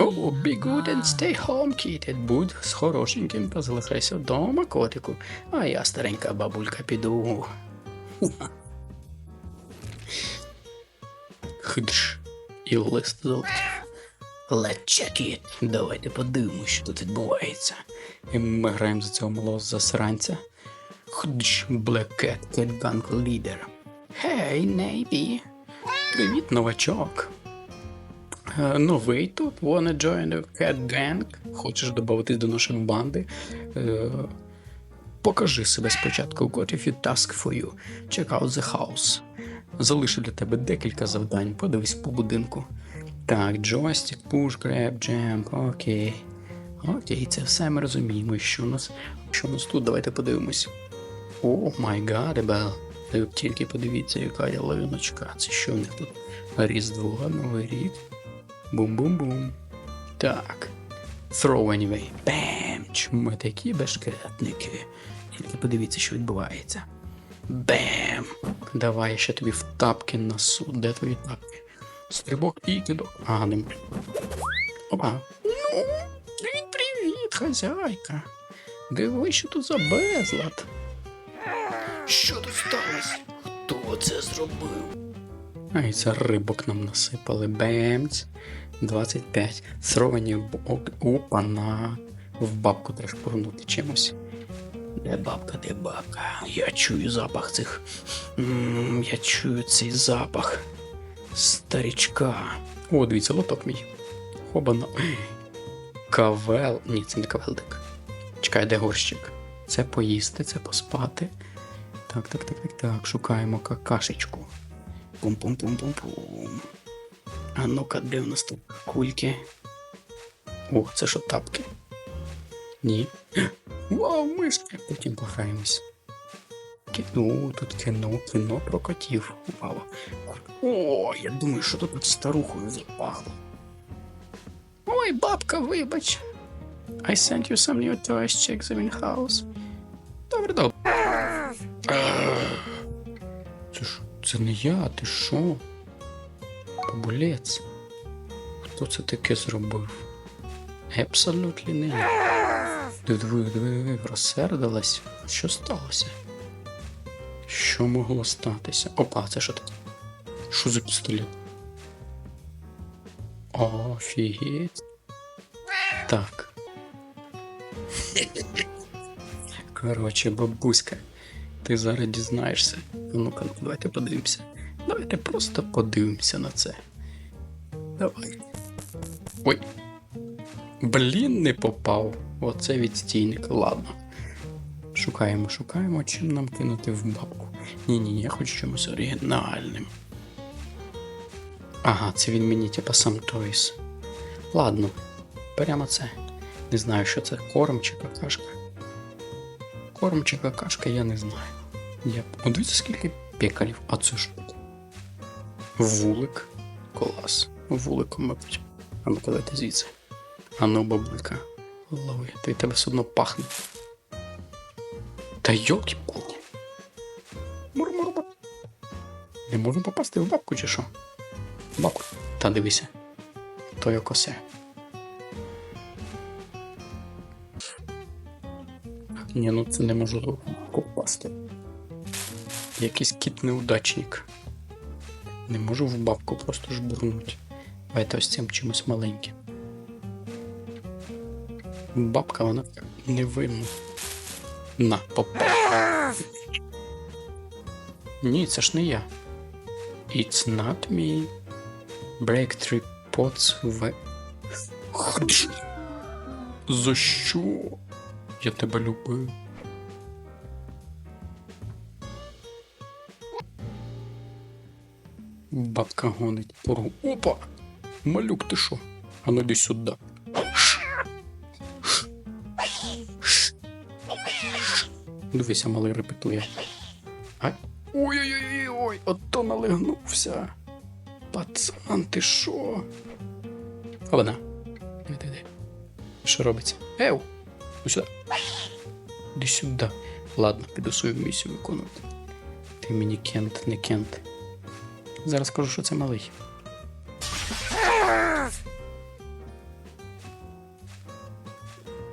О, be good and stay home, kid. Будь з хорошеньким та залишайся вдома, котику. А я, старенька бабулька, піду. Хидж. І лист залетів. Let's check it. Давайте подивимось, що тут відбувається. І ми граємо за цього малого засранця. Cat, Cat Gang Leader. Hey, Navy. Привіт, новачок. Е, Новий тут. Wanna join the Cat Gang? Хочеш додатись до нашої банди? Е, Покажи себе спочатку. Got a few tasks for you. Check out the house. Залишу для тебе декілька завдань. Подивись по будинку. Так, джойстик, push, grab, jump, окей. Окей, це все ми розуміємо. Що у нас, що у нас тут? Давайте подивимось. О май гад, Бел. Тільки подивіться, яка ялиночка. Це що в них тут? Різдво, Новий рік. Бум-бум-бум. Так. Throw anyway. Бем! Ми такі бешкетники. Тільки подивіться, що відбувається. Бем! Давай я ще тобі в тапки носу. Де твої тапки? Стрибок і кидок. А, не. Опа. Ну, привіт, привіт, хазяйка. Диви, що тут за безлад. Що тут сталося? Хто це зробив? Ай, це рибок нам насипали. Бемц. 25. Сровані бок. Опа, на. В бабку треба шпурнути чимось. Де бабка, де бабка? Я чую запах цих. м я чую цей запах. Старічка. О, дивіться, лоток мій. Хобана. Кавел. Ні, це не кавелдик. Чекай, де горщик? Це поїсти, це поспати. Так, так, так, так, так. Шукаємо какашечку. Пум-пум-пум-пум-пум. А ну-ка, де в нас тут кульки? О, це що тапки? Ні. Вау, мишки! Потім пограємось. Кіно, тут кіно, кіно про котів. Вау. О, я думаю, що тут старухою запахло. Ой, бабка, вибач. I sent you some new toys, check them in house. Добре, добре. Це не я, ти що? Бабулець. Хто це таке зробив? Абсолютно не я. Диви, диви, розсердилась. Що сталося? Що могло статися? Опа, це що таке? Що за пістолет? Офігеть. Так. Коротше, бабуська, ти зараз дізнаєшся. Ну-ка, ну, давайте подивимося. Давайте просто подивимося на це. Давай. Ой. Блін, не попав. Оце відстійник. Ладно. Шукаємо, шукаємо, чим нам кинути в бабку. Ні-ні, я хочу чимось оригінальним. Ага, це він мені, типа сам Тойс. Ладно, беремо це. Не знаю, що це корм чи какашка. Корм чи какашка, я не знаю. Я... О, дивіться, скільки пекарів, а це що? Вулик. Клас. Вуликом, мабуть. А ну давайте звідси. А ну, бабулька. Лови, ти тебе все одно пахне. Та йолки палки Мур-мур-мур. Не можу попасти в бабку чи що? Бабку. Та дивися. То я косе. Ні, ну це неможливо попасти. Якийсь кіт неудачник. Не можу в бабку просто жбурнути. Давайте ось цим чимось маленьким. Бабка, вона невинна. На, попав. Ні, це ж не я. It's not me. Break three pots в... За що? Я тебе любив. Бабка гонить пору. Опа! Малюк, ти що? А ну йди сюди. Дивися, малий репетує. Ай. Ой-ой-ой, ото налигнувся. Пацан, ти що? Обана. Диви, диви. Що робиться? Еу! Ну сюди. Іди сюди. Ладно, піду свою місію виконувати. Ти мені кент, не кент. Зараз скажу, що це малий.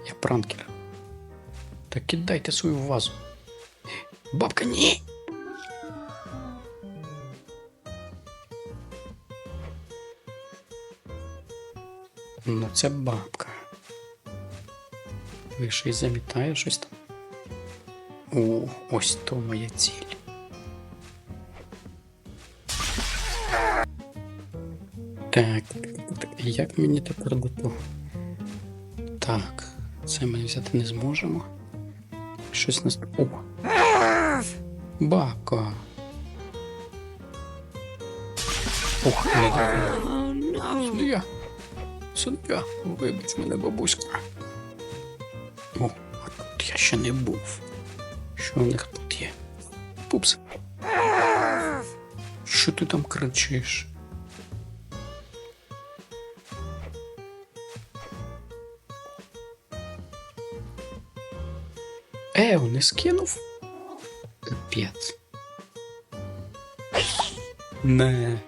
Я пранкер. Так кидайте свою вазу. Бабка, ні! Ну це бабка. Ви ще й замітає щось там. О, ось то моя ціль. Як мені тепер до того? Так, це ми взяти не зможемо. Щось нас. О! Бабка. Ох, не. Суддя. Суддя. Вибач мене, бабуська. О, а тут я ще не був. Що у них тут є? Пупс. Що ти там кричиш? Ео, не скинув? Капець. Не.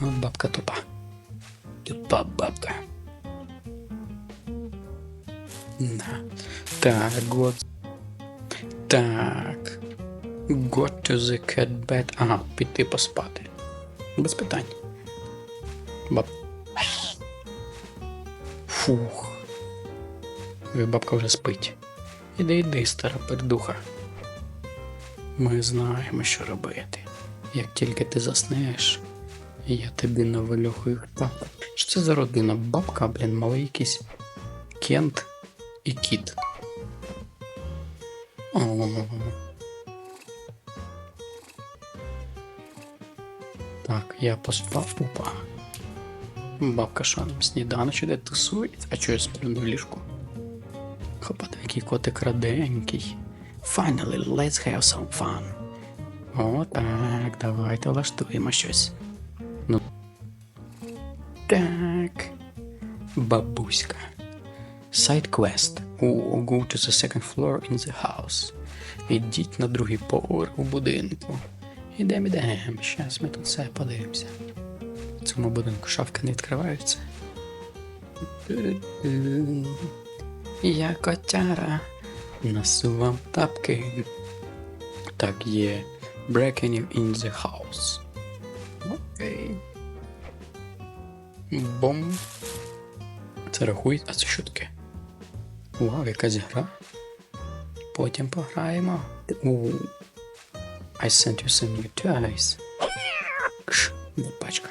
А бабка тупа. Тупа бабка. На. Так, год. Так. Got to the cat bed. Ага, піти поспати. Без питань. Фух. Бабка вже спить. Іди, іди, стара пердуха. Ми знаємо, що робити. Як тільки ти заснеш, я тобі навалю так. Що це за родина? Бабка, блін, малий якийсь Кент і кіт. О. Так, я поспав. Опа. Бабка нам сніданок іде тусується, а чого я сплю на ліжку? Хопа, який котик раденький. Finally, let's have some fun. О, так, давайте влаштуємо щось. Ну. Так. Бабуська. Side quest. О, Go to the second floor in the house. Ідіть на другий поверх у будинку. Ідем, ідем. Щас ми тут все подивимося. В цьому будинку шафки не відкриваються. Я котяра. Несу вам тапки. Так, є. Breaking in the house. Окей. Бом. Це рахує. А це що таке? Вау, якась гра. Потім пограємо. I sent you some new toys. Кш, пачка.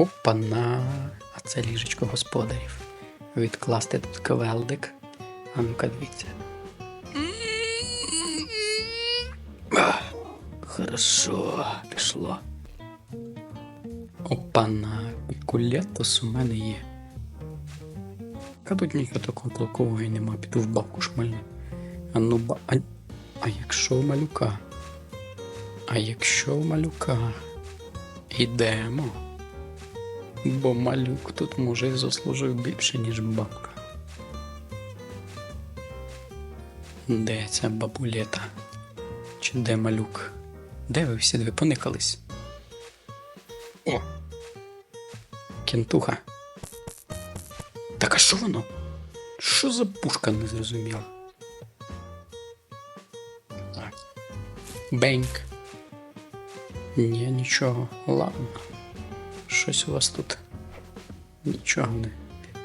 Опа-на. А це ліжечко господарів. Відкласти тут квелдик. А ну-ка дивіться. Хорошо, пішло. Опа-на. Пікулетус у мене є. А тут нічого такого толкового і нема, піду в бабку шмальну. А ну ба. А, а якщо у малюка? А якщо у малюка? Ідемо. Бо малюк тут може заслужив більше, ніж бабка. Де ця бабулета? Чи де малюк? Де ви всі дві поникались? О! Кентуха. Так а що воно? Що за пушка не зрозуміла? Беньк. Ні, нічого. Ладно. Щось у вас тут нічого не,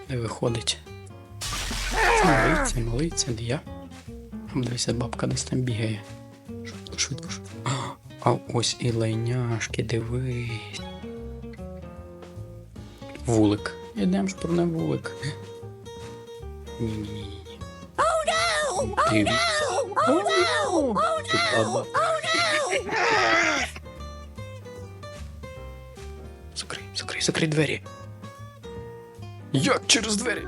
не виходить. Молиться, молиться, не я. Дивися, бабка десь там бігає. Швидко, швидко, швидко. А, ось і лайняшки, дивись. Вулик. Ідемо ж про не вулик. Ні-ні-ні. Дивіться. Oh no! Oh Тут баба. Закрий, двері. Як через двері?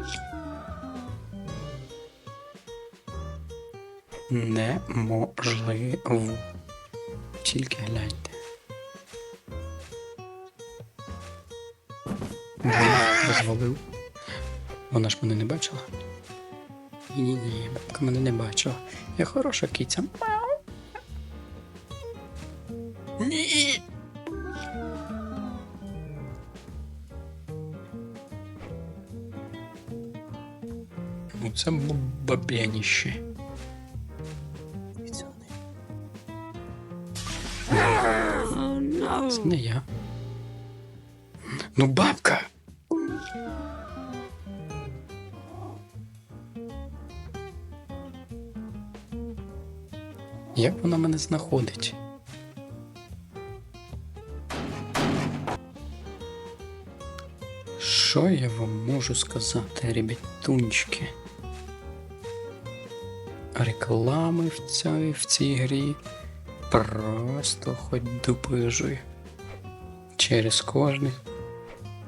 Неможливо. Тільки гляньте. Розвалив. Вона ж мене не бачила. Ні, ні, бабка мене не бачила. Я хороша киця. Це б- бабяніще. Це не я. Ну, бабка! Як вона мене знаходить? Що я вам можу сказати, ребятунчики? Реклами в цій, в цій грі просто хоч дупижуй. Через кожних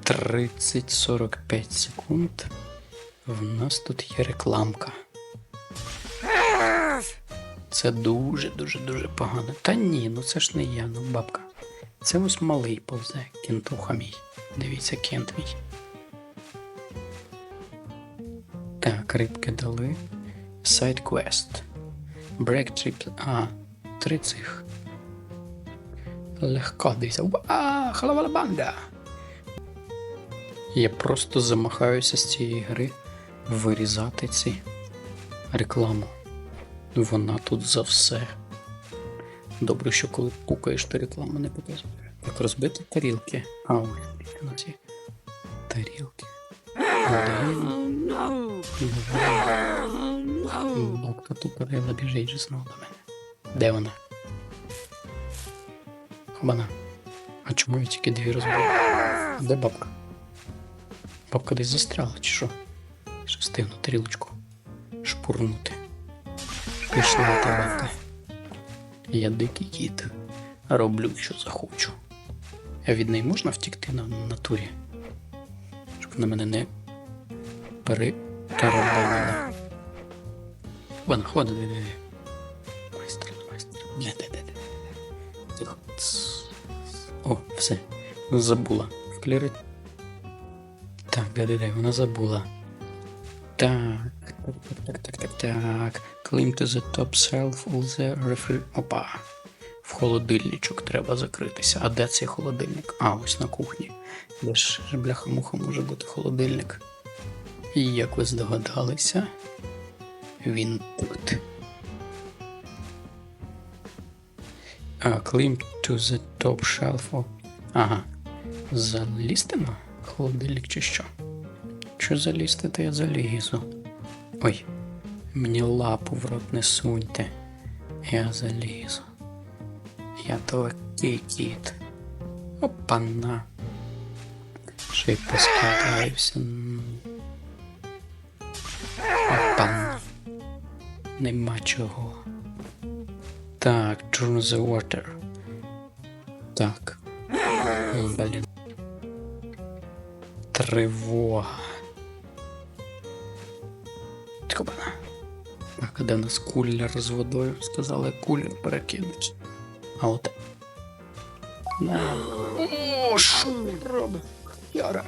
30-45 секунд в нас тут є рекламка. Це дуже, дуже, дуже погано. Та ні, ну це ж не я, ну бабка. Це ось малий повзе, кентуха мій. Дивіться, кент мій. Так, рибки дали. Сайт квест. Брек. А, три цих. Легко дивіться. А, халавалабанда. Я просто замахаюся з цієї гри вирізати ці рекламу. Вона тут за все. Добре, що коли кукаєш, то рекламу не показує. Так розбити тарілки. А ось нас є тарілки. Один. Бабка тупорила біжить же знову до мене. Де вона? Хобана. А чому я тільки дві розбив? Де бабка? Бабка десь застряла, чи що? Що стигну тарілочку шпурнути. Пішла та бабка. Я дикий кіт. Роблю, що захочу. А від неї можна втікти на натурі? Щоб вона мене не перетарабанила. Де, де. Тихо. Ц. О, все. Забула. Вклірить. Так, де, вона забула. Так, так, так, так, так, так. Climb to the top shelf of the refri... Опа. В холодильничок треба закритися. А де цей холодильник? А, ось на кухні. Де ж бляха-муха може бути холодильник? І як ви здогадалися, він тут. А, climb to the top shelf. Ага. Залізти на холодильник чи що? Що залізти, то я залізу. Ой, мені лапу в рот не суньте. Я залізу. Я такий кіт. Опана. Ще й поскладаюся. Нема чого. Так, turn the water. Так. Блін. Тривога. Кабана. Так, де в нас кулер з водою? Сказали кулер перекинуть. А от. На. О, що робить? Яра.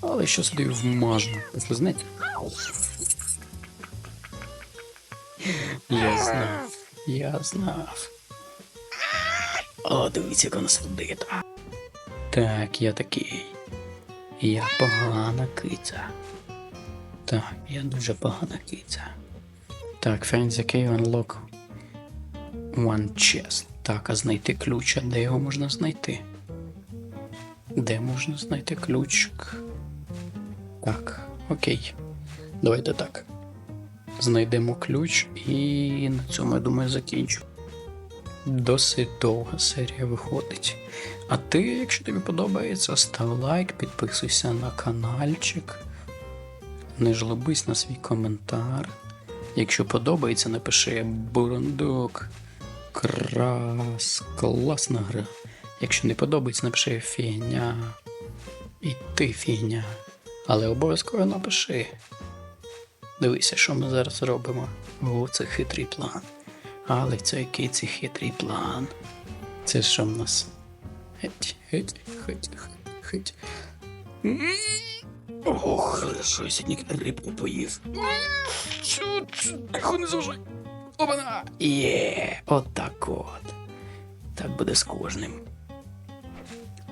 Але що собі вмажу. Послизнете? Я знав. Я знав. О, дивіться, як вона сердита. Так, я такий. Я погана киця. Так, я дуже погана киця. Так, the key unlock one chest. Так, а знайти ключ, а де його можна знайти? Де можна знайти ключик? Так, окей. Давайте так. Знайдемо ключ і на цьому, я думаю, закінчу. Досить довга серія виходить. А ти, якщо тобі подобається, став лайк, підписуйся на каналчик. Не жлобись на свій коментар. Якщо подобається, напиши бурундук. Крас, класна гра. Якщо не подобається, напиши фігня. І ти фігня. Але обов'язково напиши. Дивися, що ми зараз робимо. О, це хитрий план. Але це який це хитрий план. Це що в нас? Геть, геть, геть, геть, геть. М, хорошо, сьогодні рибку поїв. Тихо не заважай. Опана! Є, отак от. Так буде з кожним.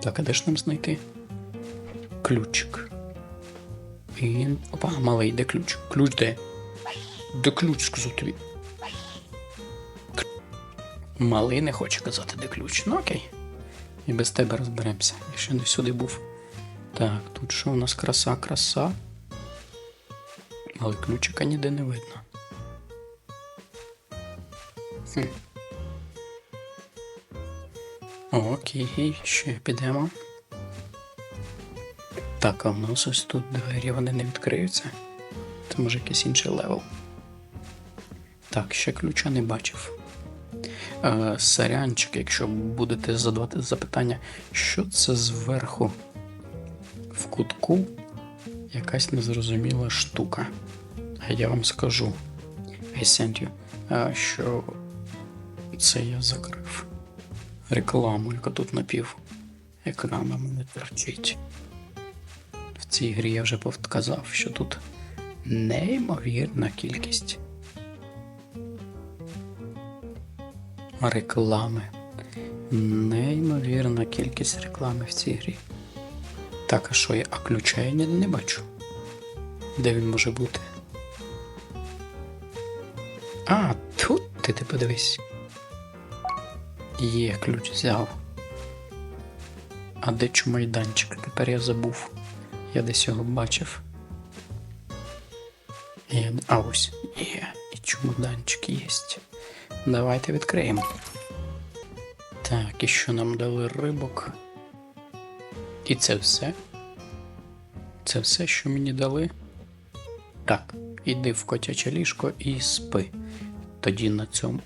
Так, а де ж нам знайти? Ключик. І. Опа, малий, де ключ? Ключ де? Де ключ сказав тобі? Малий не хоче казати, де ключ. Ну окей. І без тебе розберемося. Я ще не сюди був. Так, тут що у нас краса, краса. Але ключика ніде не видно. Хм. Окей, ще підемо. Так, а в нас ось тут двері вони не відкриються. Це може якийсь інший левел. Так, ще ключа не бачив. Е, сарянчик, якщо будете задавати запитання, що це зверху в кутку якась незрозуміла штука. А я вам скажу, I sent you, що це я закрив рекламу, яка тут напів екрана мене торчить. Цій грі я вже повказав, що тут неймовірна кількість реклами. Неймовірна кількість реклами в цій грі. Так, а що я? А ключа я ніде не бачу. Де він може бути? А, тут ти ти подивись. Є, ключ взяв. А де чумайданчик? Тепер я забув. Я десь його бачив. Я... А ось є. І чумоданчик є. Давайте відкриємо. Так, і що нам дали рибок? І це все? Це все, що мені дали? Так, іди в котяче ліжко і спи. Тоді на цьому.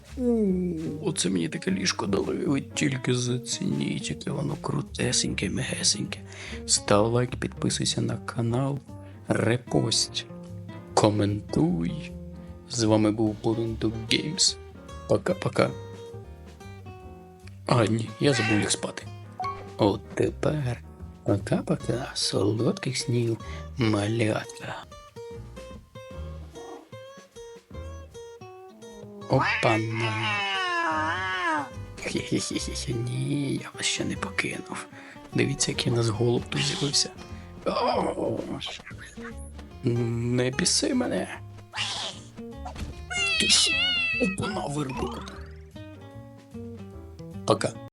Оце мені таке ліжко дали. Ви тільки зацініть, яке воно крутесеньке, мегесеньке. Став лайк, підписуйся на канал, репость, коментуй. З вами був Бурунду Games. Пока-пока. А, ні, я забув їх спати. От тепер. Пока-пока. Солодких снів, малятка. Опа-на. Хе-хе-хе-хе, ні, я вас ще не покинув. Дивіться, який у нас голуб тут з'явився. Не біси мене. Опа, на вирубу. Пока.